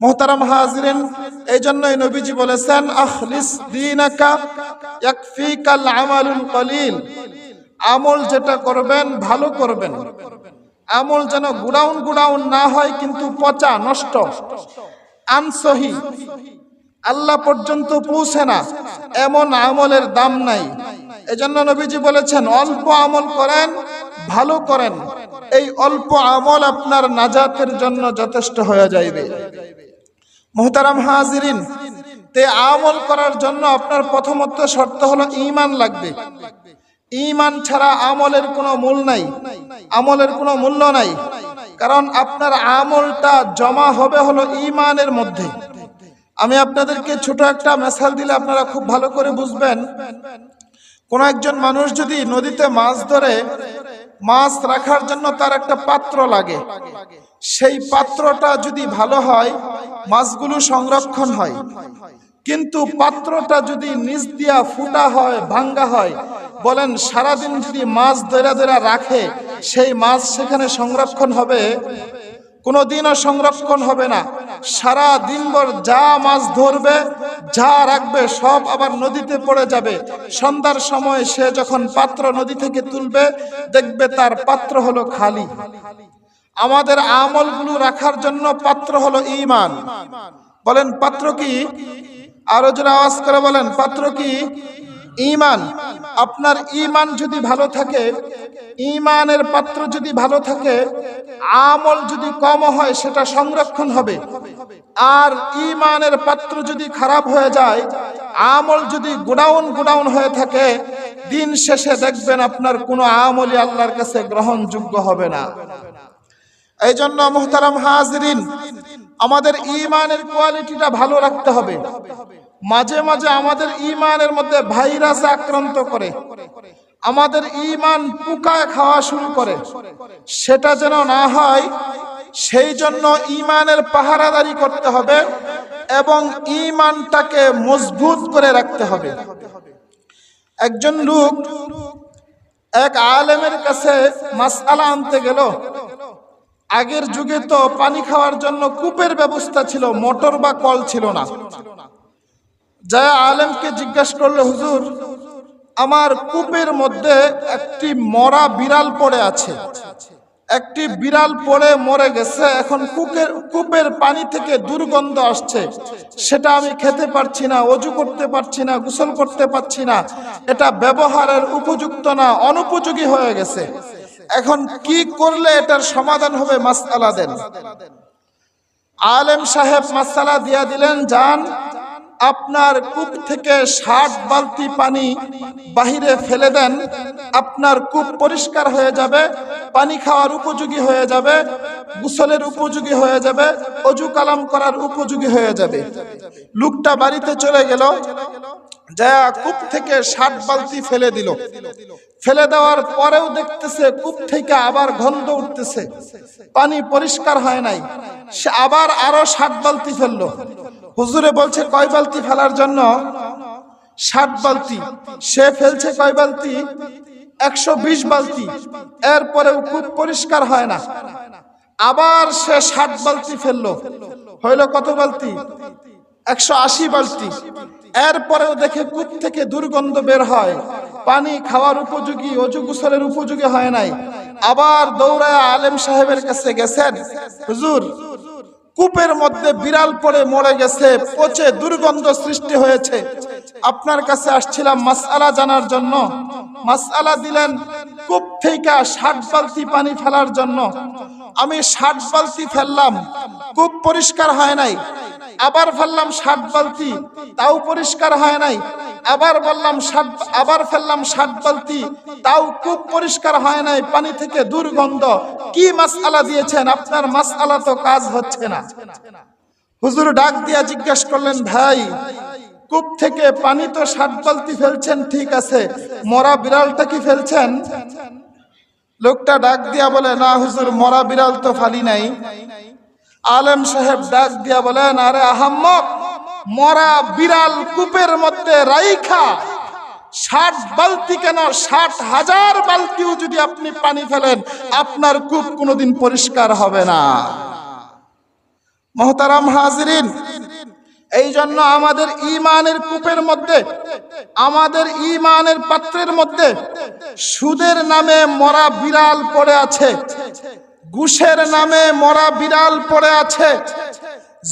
মোহতারাম হাজরিন এই জন্যই নবীজি বলেছেন, আখলিস কলিল। আমল যেটা করবেন, ভালো করবেন। আমল যেন গুডাউন গুডাউন না হয়, কিন্তু পচা, নষ্ট। আনসহি, আল্লাহ পর্যন্ত পৌঁছে না, এমন আমলের দাম নাই। এজন্য নবীজি বলেছেন, অল্প আমল করেন, ভালো করেন। এই অল্প আমল আপনার নাজাতের জন্য যথেষ্ট হয়ে যাইবে। মোহতারাম হাজিরিন, তে আমল করার জন্য আপনার প্রথমত শর্ত হলো ঈমান লাগবে। ইমান ছাড়া আমলের কোনো মূল নাই, আমলের কোনো মূল্য নাই, কারণ আপনার আমলটা জমা হবে হলো ইমানের মধ্যে। আমি আপনাদেরকে ছোট একটা মেসাল দিলে আপনারা খুব ভালো করে বুঝবেন। কোন একজন মানুষ যদি নদীতে মাছ ধরে, মাছ রাখার জন্য তার একটা পাত্র লাগে। সেই পাত্রটা যদি ভালো হয়, মাছগুলো সংরক্ষণ হয়। কিন্তু পাত্রটা যদি নিচ দিয়া ফুটা হয়, ভাঙ্গা হয়, বলেন সারাদিন যদি মাছ ধরে ধরে রাখে, সেই মাছ সেখানে সংরক্ষণ হবে? কোনোদিনও সংরক্ষণ হবে না। সারা দিনভর যা মাছ ধরবে, যা রাখবে, সব আবার নদীতে পড়ে যাবে। সন্ধ্যার সময় সে যখন পাত্র নদী থেকে তুলবে, দেখবে তার পাত্র হলো খালি। আমাদের আমলগুলো রাখার জন্য পাত্র হলো ইমান বলেন, পাত্র কি? আরও জোরে আওয়াজ করে বলেন, পাত্র কি? ইমান আপনার ইমান যদি ভালো থাকে ইমানের পাত্র যদি ভালো থাকে, আমল যদি কম হয়, সেটা সংরক্ষণ হবে। আর ইমানের পাত্র যদি খারাপ হয়ে যায়, আমল যদি গোডাউন গোডাউন হয়ে থাকে, দিন শেষে দেখবেন আপনার কোনো আমলই আল্লাহর কাছে গ্রহণযোগ্য হবে না। এই জন্য মোহতারাম হাজরিন, আমাদের ইমানের কোয়ালিটিটা ভালো রাখতে হবে। মাঝে মাঝে আমাদের ইমানের মধ্যে ভাইরাস আক্রান্ত করে। আমাদের ইমান পোকায় খাওয়া শুরু করে। সেটা যেন না হয়, সেই জন্য ইমানের পাহারাদারি করতে হবে এবং ইমানটাকে মজবুত করে রাখতে হবে। একজন লোক এক আলেমের কাছে মাসআলা আনতে গেল। আগের যুগে তো পানি খাওয়ার জন্য কূপের ব্যবস্থা ছিল, মোটর বা কল ছিল না। যা আলেমকে জিজ্ঞাসা করল, হুজুর, আমার কূপের মধ্যে একটি মরা বিড়াল পড়ে আছে। একটি বিড়াল পড়ে মরে গেছে, এখন কূপের কূপের পানি থেকে দুর্গন্ধ আসছে। সেটা আমি খেতে পারছি না, অজু করতে পারছি না, গোসল করতে পারছি না। এটা ব্যবহারের উপযুক্ত না, অনুপযোগী হয়ে গেছে। এখন কি করলে এটার সমাধান হবে মাসালা দেন। আলেম সাহেব মাসালা দিয়া দিলেন যান আপনার কূপ থেকে ষাট বালতি পানি বাহিরে ফেলে দেন। আপনার কূপ পরিষ্কার হয়ে যাবে, পানি খাওয়ার উপযোগী হয়ে যাবে, গোসলের উপযোগী হয়ে যাবে, অজু কালাম করার উপযোগী হয়ে যাবে। লোকটা বাড়িতে চলে গেল। যা কূপ থেকে ষাট বালতি ফেলে দিল। ফেলে দেওয়ার পরেও দেখতেছে কূপ থেকে আবার গন্ধ উঠতেছে। পানি পরিষ্কার হয় নাই। সে আবার আরও ষাট বালতি ফেলল। হুজুরে বলছে, কয় বালতি ফেলার জন্য? ষাট বালতি। সে ফেলছে কয় বালতি? একশো বিশ বালতি। এরপরেও কূপ পরিষ্কার হয় না। আবার সে ষাট বালতি ফেলল। হইল কত বালতি? একশো আশি বালতি। এরপরেও দেখে কূপ থেকে দুর্গন্ধ বের হয়। পানি খাওয়ার উপযোগী অজু গোসলের উপযোগী হয় নাই। আবার দৌড়ায় আলেম সাহেবের কাছে গেছেন, হুজুর, কূপের মধ্যে বিড়াল পড়ে মরে গেছে, পচে দুর্গন্ধ সৃষ্টি হয়েছে। আপনার কাছে আসছিলাম মাসআলা জানার জন্য। মাসআলা দিলেন, কূপ থেকে ষাট বালতি পানি ফেলার জন্য। আমি ষাট বালতি ফেললাম, কূপ পরিষ্কার হয় নাই। আবার ফেললাম ষাট বালতি, তাও পরিষ্কার হয় নাই। আবার বললাম ষাট, আবার ফেললাম ষাট বালতি, তাও কূপ পরিষ্কার হয় নাই, পানি থেকে দুর্গন্ধ। কি মাসআলা দিয়েছেন? আপনার মাসআলা তো কাজ হচ্ছে না। হুজুর ডাক দিয়া জিজ্ঞেস করলেন, ভাই, কূপ থেকে পানি তো ষাট বালতি ফেলছেন, ঠিক আছে। মরা বিড়ালটা কি ফেলছেন? লোকটা ডাক দিয়া বলে, না হুজুর, মরা বিড়াল তো ফালি নাই। আলেম সাহেব ডাক দিয়া বলেন, আরে আহাম্মক, মরা বিড়াল কূপের মধ্যে রাইখা। ষাট বালতি কেন ষাট হাজার বালতিও যদি আপনি পানি ফেলেন, আপনার কূপ কোনোদিন পরিষ্কার হবে না। মহতারাম হাজিরিন, এই জন্য আমাদের ইমানের কূপের মধ্যে, আমাদের ইমানের পাত্রের মধ্যে সুদের নামে মরা বিড়াল পড়ে আছে। ঘুষের নামে মরা বিড়াল পড়ে আছে।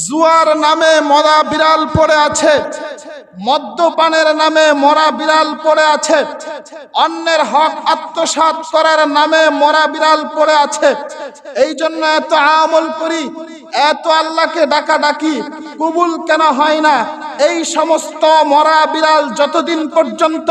জুয়ার নামে মরা বিড়াল পড়ে আছে। মদ্যপানের নামে মরা বিড়াল পড়ে আছে। অন্যের হক আত্মসাৎ করার নামে মরা বিড়াল পড়ে আছে। এই জন্য এত আমল করি, এত আল্লাহকে ডাকা ডাকি কবুল কেন হয় না? এই সমস্ত মরা বিড়াল যতদিন পর্যন্ত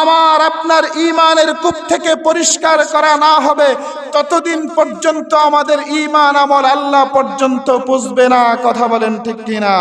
আমার আপনার ইমানের কূপ থেকে পরিষ্কার করা না হবে, ততদিন পর্যন্ত আমাদের ইমান আমল আল্লাহ পর্যন্ত পুষবে না। কথা বলেন ঠিক কিনা?